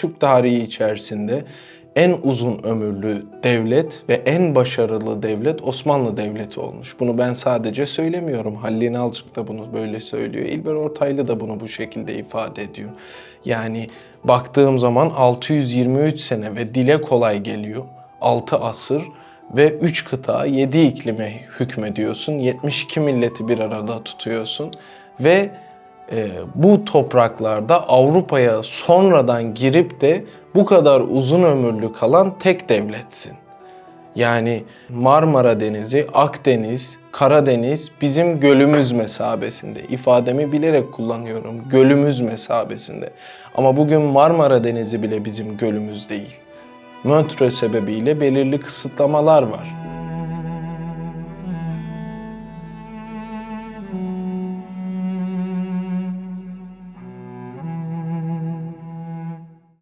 Türk tarihi içerisinde en uzun ömürlü devlet ve en başarılı devlet Osmanlı Devleti olmuş. Bunu ben sadece söylemiyorum. Hallin Alcık da bunu böyle söylüyor. İlber Ortaylı da bunu bu şekilde ifade ediyor. Yani baktığım zaman 623 sene ve dile kolay geliyor. 6 asır ve 3 kıta, 7 iklime hükmediyorsun. 72 milleti bir arada tutuyorsun ve bu topraklarda Avrupa'ya sonradan girip de bu kadar uzun ömürlü kalan tek devletsin. Yani Marmara Denizi, Akdeniz, Karadeniz bizim gölümüz mesabesinde. İfademi bilerek kullanıyorum. Gölümüz mesabesinde. Ama bugün Marmara Denizi bile bizim gölümüz değil. Montreux sebebiyle belirli kısıtlamalar var.